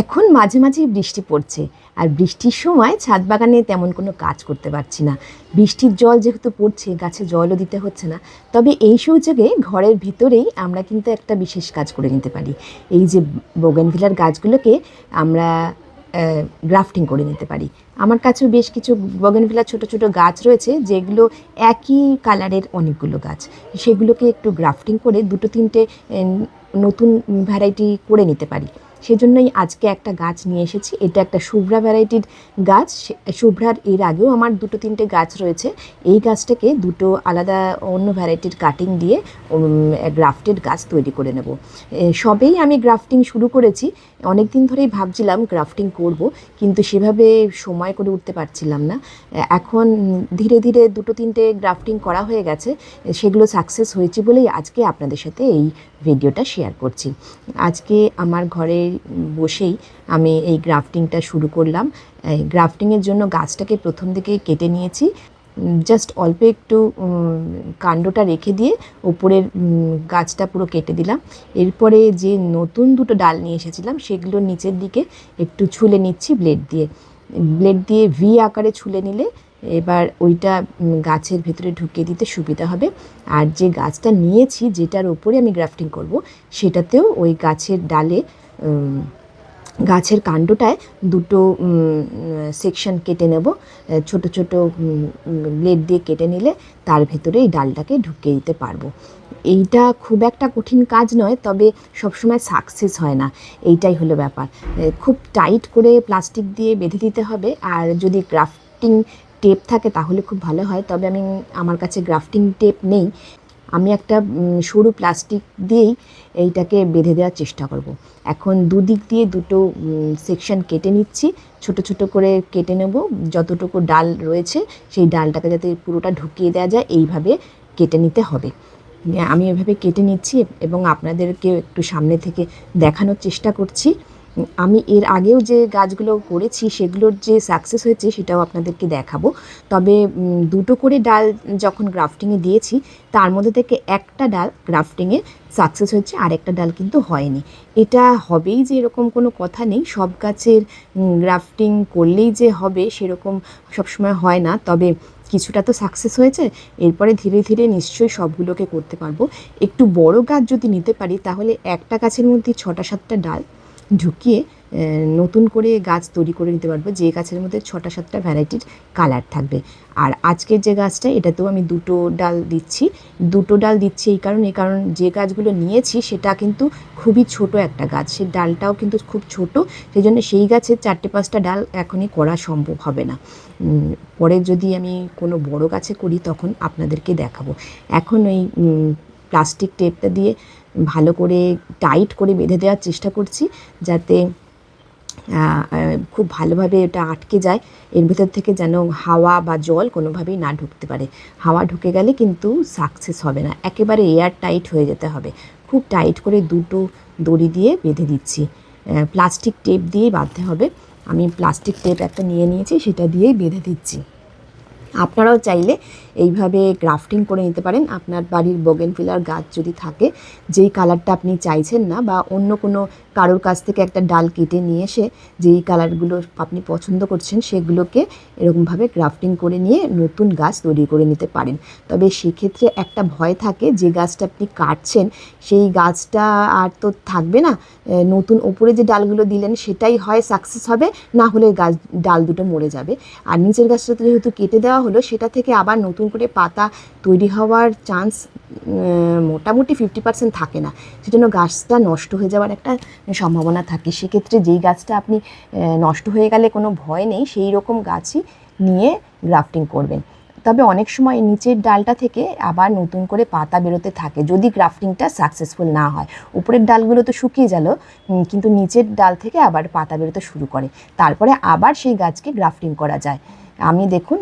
এখন মাঝে মাঝেই বৃষ্টি পড়ছে, আর বৃষ্টির সময় ছাদ বাগানে তেমন কোনো কাজ করতে পারছি না। বৃষ্টির জল যেহেতু পড়ছে, গাছে জলও দিতে হচ্ছে না। তবে এই সুযোগে ঘরের ভিতরেই আমরা কিন্তু একটা বিশেষ কাজ করে নিতে পারি। এই যে বোগেনভিলার গাছগুলোকে আমরা গ্রাফটিং করে নিতে পারি। আমার কাছেও বেশ কিছু বগেনভিলা ছোট ছোট গাছ রয়েছে, যেগুলো একই কালারের অনেকগুলো গাছ। সেগুলোকে একটু গ্রাফটিং করে দুটো তিনটে নতুন ভ্যারাইটি করে নিতে পারি। সেজন্যই আজকে একটা গাছ নিয়ে এসেছি। এটা একটা শুভ্রা ভ্যারাইটির গাছ। শুভ্রার এর আগেও আমার দুটো তিনটে গাছ রয়েছে। এই গাছটাকে দুটো আলাদা অন্য ভ্যারাইটির কাটিং দিয়ে গ্রাফটেড গাছ তৈরি করে নেব। সবেই আমি গ্রাফটিং শুরু করেছি। অনেক দিন ধরেই ভাবছিলাম গ্রাফটিং করব, কিন্তু সেভাবে সময় করে উঠতে পারছিলাম না। এখন ধীরে ধীরে দুটো তিনটে গ্রাফটিং করা হয়ে গেছে। সেগুলো সাকসেস হয়েছে বলেই আজকে আপনাদের সাথে এই ভিডিওটা শেয়ার করছি। আজকে আমার ঘরে বসেই আমি এই গ্রাফটিংটা শুরু করলাম। গ্রাফটিংয়ের জন্য গাছটাকে প্রথম দিকে কেটে নিয়েছি। জাস্ট অল্প একটু কাণ্ডটা রেখে দিয়ে ওপরের গাছটা পুরো কেটে দিলাম। এরপরে যে নতুন দুটো ডাল নিয়ে এসেছিলাম, সেগুলো নিচের দিকে একটু ছুলে নিচ্ছি ব্লেড দিয়ে। ব্লেড দিয়ে ভি আকারে ছুলে নিলে এবার ওইটা গাছের ভেতরে ঢুকিয়ে দিতে সুবিধা হবে। আর যে গাছটা নিয়েছি, যেটার ওপরে আমি গ্রাফটিং করব, সেটাতেও ওই গাছের ডালে গাছের কাণ্ডটায় দুটো সেকশন কেটে নেব। ছোট ছোট ব্লেড দিয়ে কেটে নিলে তার ভেতরে এই ডালটাকে ঢুকিয়ে দিতে পারব। এইটা খুব একটা কঠিন কাজ নয়, তবে সবসময় সাকসেস হয় না। এইটাই হলো ব্যাপার। খুব টাইট করে প্লাস্টিক দিয়ে বেঁধে দিতে হবে। আর যদি গ্রাফটিং টেপ থাকে, তাহলে খুব ভালো হয়। তবে আমি, আমার কাছে গ্রাফটিং টেপ নেই। আমি একটা সরু প্লাস্টিক দিয়েই এইটাকে বেঁধে দেওয়ার চেষ্টা করব। এখন দুদিক দিয়ে দুটো সেকশন কেটে নিচ্ছি। ছোট ছোট করে কেটে নেব। যতটুকু ডাল রয়েছে, সেই ডালটাকে যাতে পুরোটা ঢুকিয়ে দেওয়া যায়, এইভাবে কেটে নিতে হবে। আমি এভাবে কেটে নিচ্ছি এবং আপনাদেরকে একটু সামনে থেকে দেখানোর চেষ্টা করছি। আমি এর আগেও যে গাছগুলো করেছি, সেগুলোর যে সাকসেস হয়েছে সেটাও আপনাদেরকে দেখাবো। তবে দুটো করে ডাল যখন গ্রাফটিংয়ে দিয়েছি, তার মধ্যে থেকে একটা ডাল গ্রাফটিংয়ে সাকসেস হয়েছে আর একটা ডাল কিন্তু হয়নি। এটা হবেই যে এরকম কোনো কথা নেই, সব গাছের গ্রাফটিং করলেই যে হবে সেরকম সবসময় হয় না। তবে কিছুটা তো সাকসেস হয়েছে, এরপরে ধীরে ধীরে নিশ্চয়ই সবগুলোকে করতে পারব। একটু বড় গাছ যদি নিতে পারি, তাহলে একটা গাছের মধ্যে ছটা, সাতটা ডাল ঢুকিয়ে নতুন করে গাছ তৈরি করে নিতে পারব। যে গাছের মধ্যে ছটা সাতটা ভ্যারাইটির কালার থাকবে। আর আজকের যে গাছটা, এটাতেও আমি দুটো ডাল দিচ্ছি। দুটো ডাল দিচ্ছি এই কারণে কারণ যে গাছগুলো নিয়েছি, সেটা কিন্তু খুবই ছোট একটা গাছ। সেই ডালটাও কিন্তু খুব ছোট, সেই জন্য সেই গাছের চারটে পাঁচটা ডাল এখনই করা সম্ভব হবে না। পরে যদি আমি কোনো বড় গাছে করি, তখন আপনাদেরকে দেখাবো। এখন ওই প্লাস্টিক টেপটা দিয়ে ভালো করে টাইট করে বেঁধে দেওয়ার চেষ্টা করছি যাতে খুব ভালোভাবে এটা আটকে যায়। এর ভেতর থেকে যেন হাওয়া বা জল কোনোভাবেই না ঢুকতে পারে। হাওয়া ঢুকে গেলে কিন্তু সাকসেস হবে না। একেবারে এয়ার টাইট হয়ে যেতে হবে। খুব টাইট করে দুটো দড়ি দিয়ে বেঁধে দিচ্ছি। প্লাস্টিক টেপ দিয়েই বাঁধতে হবে। আমি প্লাস্টিক টেপ একটা নিয়ে নিয়েছি, সেটা দিয়েই বেঁধে দিচ্ছি। আপনারাও চাইলে এইভাবে গ্রাফটিং করে নিতে পারেন। আপনার বাড়ির বগেনভিলার গাছ যদি থাকে, যেই কালারটা আপনি চাইছেন না বা অন্য কোনো কারোর কাছ থেকে একটা ডাল কেটে নিয়ে এসে যেই কালারগুলো আপনি পছন্দ করছেন, সেগুলোকে এরকমভাবে গ্রাফটিং করে নিয়ে নতুন গাছ তৈরি করে নিতে পারেন। তবে সেক্ষেত্রে একটা ভয় থাকে, যে গাছটা আপনি কাটছেন, সেই গাছটা আর তো থাকবে না। নতুন ওপরে যে ডালগুলো দিলেন, সেটাই হয় সাকসেস হবে, না হলে গাছ, ডাল দুটো মরে যাবে। আর নিচের গাছটা তো যেহেতু কেটে দেওয়া হলো সেটা থেকে আবার নতুন করে পাতা তৈরি হওয়ার চান্স মোটামুটি ফিফটি পার্সেন্ট থাকে না। সেজন্য গাছটা নষ্ট হয়ে যাওয়ার একটা সম্ভাবনা থাকে। সেক্ষেত্রে যেই গাছটা আপনি নষ্ট হয়ে গেলে কোনো ভয় নেই, সেই রকম গাছই নিয়ে গ্রাফটিং করবেন। তবে অনেক সময় নিচের ডালটা থেকে আবার নতুন করে পাতা বেরোতে থাকে, যদি গ্রাফটিংটা সাকসেসফুল না হয়। উপরের ডালগুলো তো শুকিয়ে গেল কিন্তু নিচের ডাল থেকে আবার পাতা বেরোতে শুরু করে। তারপরে আবার সেই গাছকে গ্রাফটিং করা যায়। আমি দেখুন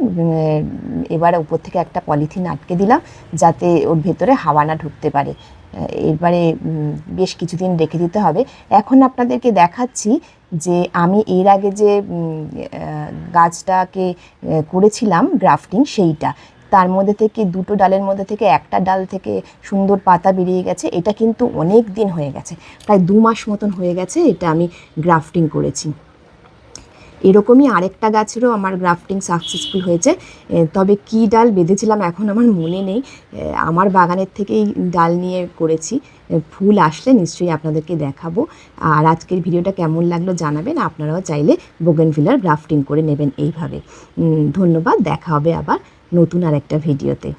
এবার উপর থেকে একটা পলিথিন আটকে দিলাম যাতে ওর ভেতরে হাওয়া না ঢুকতে পারে। এবারে বেশ কিছুদিন রেখে দিতে হবে। এখন আপনাদেরকে দেখাচ্ছি যে আমি এর আগে যে গাছটাকে করেছিলাম গ্রাফটিং সেইটা। তার মধ্যে থেকে দুটো ডালের মধ্যে থেকে একটা ডাল থেকে সুন্দর পাতা বেরিয়ে গেছে। এটা কিন্তু অনেক দিন হয়ে গেছে। প্রায় দু মাস মতন হয়ে গেছে এটা আমি গ্রাফটিং করেছি। এরকমই আরেকটা গাছেরও আমার গ্রাফটিং সাকসেসফুল হয়েছে। তবে কি ডাল বেঁধেছিলাম এখন আমার মনে নেই। আমার বাগানের থেকেই ডাল নিয়ে করেছি। ফুল আসলে নিশ্চয়ই আপনাদেরকে দেখাবো। আর আজকের ভিডিওটা কেমন লাগল জানাবেন। আপনারাও চাইলে বোগেনভিলার গ্রাফটিং করে নেবেন এইভাবে। ধন্যবাদ। দেখা হবে আবার নতুন আর একটা ভিডিওতে।